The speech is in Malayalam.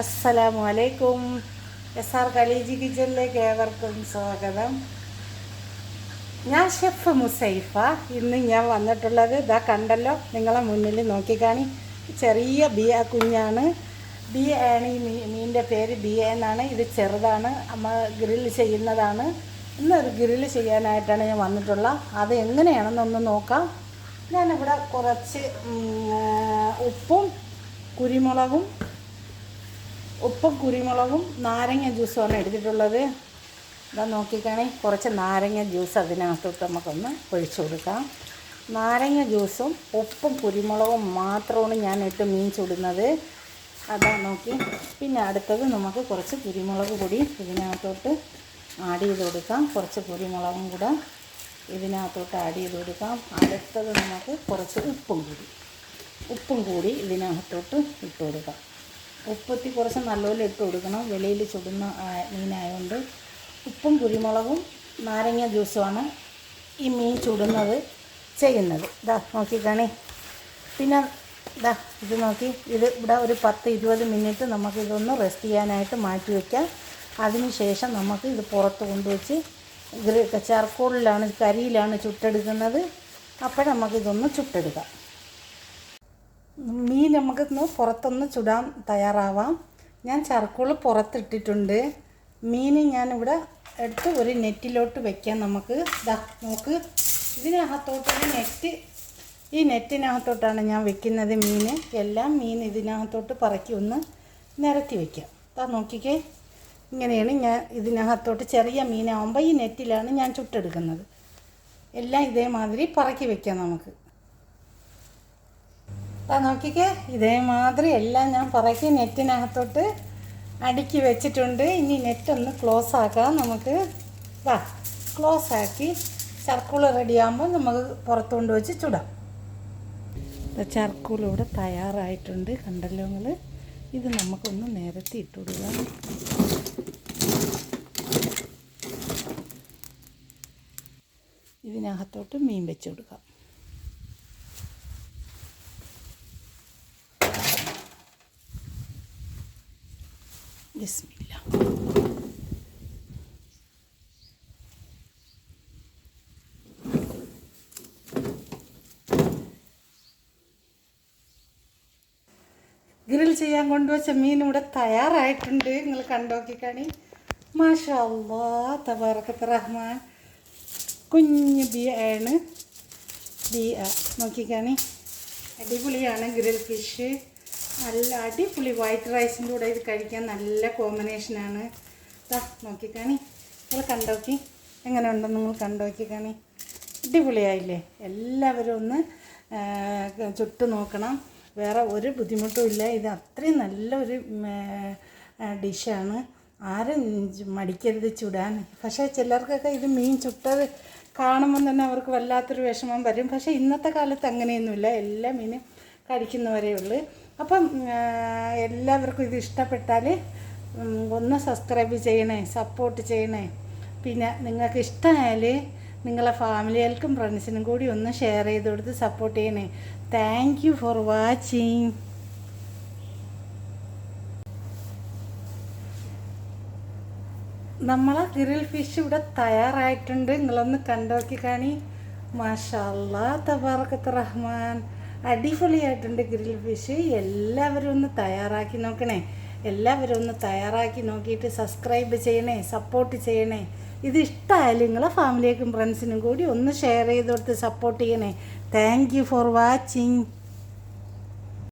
അസ്സലാമു അലൈക്കും എസ് ആർ കലീജി കിച്ചണിലേക്ക് ഏവർക്കും സ്വാഗതം. ഞാൻ ഷെഫ് മുസൈഫ. ഇന്ന് ഞാൻ വന്നിട്ടുള്ളത് ഇതാ കണ്ടല്ലോ നിങ്ങളെ മുന്നിൽ നോക്കിക്കാണി. ചെറിയ ബിയ കുഞ്ഞാണ്. ബി ആണ് ഈ മീ മീനിന്റെ പേര് ബി എന്നാണ്. ഇത് ചെറുതാണ്. അമ്മ ഗ്രിൽ ചെയ്യുന്നതാണ്. ഇന്നൊരു ഗ്രിൽ ചെയ്യാനായിട്ടാണ് ഞാൻ വന്നിട്ടുള്ളത് അത് എങ്ങനെയാണെന്നൊന്ന് നോക്കാം. ഞാനിവിടെ കുറച്ച് ഉപ്പും കുരുമുളകും ഉപ്പും കുരുമുളകും നാരങ്ങ ജ്യൂസുമാണ് എടുത്തിട്ടുള്ളത്. ഇതാ നോക്കിക്കാണേ കുറച്ച് നാരങ്ങ ജ്യൂസ് അതിനകത്തോട്ട് നമുക്കൊന്ന് ഒഴിച്ചു കൊടുക്കാം. നാരങ്ങ ജ്യൂസും ഉപ്പും കുരുമുളകും മാത്രമാണ് ഞാൻ ഇട്ട് മീൻ ചുടുന്നത്. അതാ നോക്കി. പിന്നെ അടുത്തത് നമുക്ക് കുറച്ച് കുരുമുളക് പൊടി ഇതിനകത്തോട്ട് ആഡ് ചെയ്ത് കൊടുക്കാം. കുറച്ച് കുരുമുളകും കൂടെ ഇതിനകത്തോട്ട് ആഡ് ചെയ്ത് കൊടുക്കാം. അടുത്തത് നമുക്ക് കുറച്ച് ഉപ്പും കൂടി. ഉപ്പും കൂടി ഇതിനകത്തോട്ട് ഇട്ട് കൊടുക്കാം. ഉപ്പത്തി കുറച്ച് നല്ലപോലെ ഇട്ട് കൊടുക്കണം. വെളിയിൽ ചുടുന്ന മീനായതുകൊണ്ട് ഉപ്പും കുരുമുളകും നാരങ്ങ ജ്യൂസുമാണ് ഈ മീൻ ചുടുന്നത് ചെയ്യുന്നത്. ഇതാ നോക്കിക്കാണേ പിന്നെ ഇതാ ഇത് നോക്കി. ഇത് ഇവിടെ ഒരു പത്ത് ഇരുപത് മിനിറ്റ് നമുക്കിതൊന്ന് റെസ്റ്റ് ചെയ്യാനായിട്ട് മാറ്റി വയ്ക്കാം അതിനുശേഷം നമുക്ക് ഇത് പുറത്ത് കൊണ്ടുവച്ച് ചർക്കോളിലാണ് കരിയിലാണ് ചുട്ടെടുക്കുന്നത്. അപ്പോൾ നമുക്കിതൊന്ന് ചുട്ടെടുക്കാം. മീൻ നമുക്കൊന്ന് പുറത്തൊന്ന് ചുടാൻ തയ്യാറാവാം. ഞാൻ ചർക്കോൾ പുറത്തിട്ടിട്ടുണ്ട്. മീൻ ഞാനിവിടെ എടുത്ത് ഒരു നെറ്റിലോട്ട് വെക്കാം നമുക്ക്. ഇതാ നമുക്ക് ഇതിനകത്തോട്ടൊരു നെറ്റ്. ഈ നെറ്റിനകത്തോട്ടാണ് ഞാൻ വെക്കുന്നത് മീൻ. എല്ലാം മീൻ ഇതിനകത്തോട്ട് പറക്കി ഒന്ന് നിരത്തി വെക്കാം. അതാ നോക്കിക്കേ. ഇങ്ങനെയാണ് ഞാൻ ഇതിനകത്തോട്ട് ചെറിയ മീനാകുമ്പോൾ ഈ നെറ്റിലാണ് ഞാൻ ചുട്ടെടുക്കുന്നത്. എല്ലാം ഇതേമാതിരി പറക്കി വെക്കാം നമുക്ക്. ആ നോക്കിക്കേ ഇതേമാതിരി എല്ലാം ഞാൻ പറക്കി നെറ്റിനകത്തോട്ട് അടുക്കി വെച്ചിട്ടുണ്ട്. ഇനി നെറ്റൊന്ന് ക്ലോസ് ആക്കാം. നമുക്ക് വാ ക്ലോസ് ആക്കി ചർക്കൂൾ റെഡിയാകുമ്പോൾ നമുക്ക് പുറത്തുകൊണ്ട് വെച്ച് ചുടാം. ചർക്കൂൾ ഇവിടെ തയ്യാറായിട്ടുണ്ട്. കണ്ടല്ലോ നിങ്ങൾ ഇത് നമുക്കൊന്ന് നേരത്തെ ഇട്ടുകൊടുക്ക കൊടുക്കാം. ഇതിനകത്തോട്ട് മീൻ വെച്ച് കൊടുക്കാം. ബിസ്മില്ല. ഗ്രിൽ ചെയ്യാൻ കൊണ്ടുവച്ച മീൻ ഇവിടെ തയ്യാറായിട്ടുണ്ട്. നിങ്ങൾ കണ്ടോക്കിക്കാണി മാഷാ കുഞ്ഞ് തബാറക്കത്ത് റഹ്മാൻ. കുഞ്ഞു ബിയ ആണ്. ബിയ നോക്കിക്കാണി. അടിപൊളിയാണ് ഗ്രിൽ ഫിഷ്. നല്ല അടിപൊളി വൈറ്റ് റൈസിന്റെ കൂടെ ഇത് കഴിക്കാൻ നല്ല കോമ്പിനേഷനാണ് ദാ നോക്കിക്കാണി നിങ്ങൾ കണ്ടോക്കി എങ്ങനെ ഉണ്ടെന്ന് നിങ്ങൾ കണ്ടോക്കി കാണി? അടിപൊളിയായില്ലേ? എല്ലാവരും ഒന്ന് ചുട്ടു ചുട്ട് നോക്കണം. വേറെ ഒരു ബുദ്ധിമുട്ടും ഇല്ല. ഇത് അത്രയും നല്ലൊരു ഡിഷാണ്. ആരും മടിക്കരുത് ചുടാൻ. പക്ഷേ ചിലർക്കൊക്കെ ഇത് മീൻ ചുട്ടത് കാണുമ്പോൾ തന്നെ അവർക്ക് വല്ലാത്തൊരു വിഷമം വരും. പക്ഷേ ഇന്നത്തെ കാലത്ത് അങ്ങനെയൊന്നുമില്ല. എല്ലാ മീനും കഴിക്കുന്നവരേ ഉള്ളൂ. അപ്പം എല്ലാവർക്കും ഇത് ഇഷ്ടപ്പെട്ടാൽ ഒന്ന് സബ്സ്ക്രൈബ് ചെയ്യണേ സപ്പോർട്ട് ചെയ്യണേ. പിന്നെ നിങ്ങൾക്ക് ഇഷ്ടമായാൽ നിങ്ങളെ ഫാമിലികൾക്കും ഫ്രണ്ട്സിനും കൂടി ഒന്ന് ഷെയർ ചെയ്ത് കൊടുത്ത് സപ്പോർട്ട് ചെയ്യണേ. താങ്ക് ഫോർ വാച്ചിങ് നമ്മളെ ഗ്രിൽ ഫിഷ് ഇവിടെ തയ്യാറായിട്ടുണ്ട്. നിങ്ങളൊന്ന് കണ്ടോക്കി കാണി. മാഷാല്ലാ തബാറക്കത്ത് റഹ്മാൻ. അടിപൊളിയായിട്ടുണ്ട് ഗ്രിൽ ഫിഷ് എല്ലാവരും ഒന്ന് തയ്യാറാക്കി നോക്കണേ. എല്ലാവരും ഒന്ന് തയ്യാറാക്കി നോക്കിയിട്ട് സബ്സ്ക്രൈബ് ചെയ്യണേ സപ്പോർട്ട് ചെയ്യണേ. ഇത് ഇഷ്ടമായാലും നിങ്ങളെ ഫാമിലിയേക്കും ഫ്രണ്ട്സിനും കൂടി ഒന്ന് ഷെയർ ചെയ്ത് കൊടുത്ത് സപ്പോർട്ട് ചെയ്യണേ. Thank for watching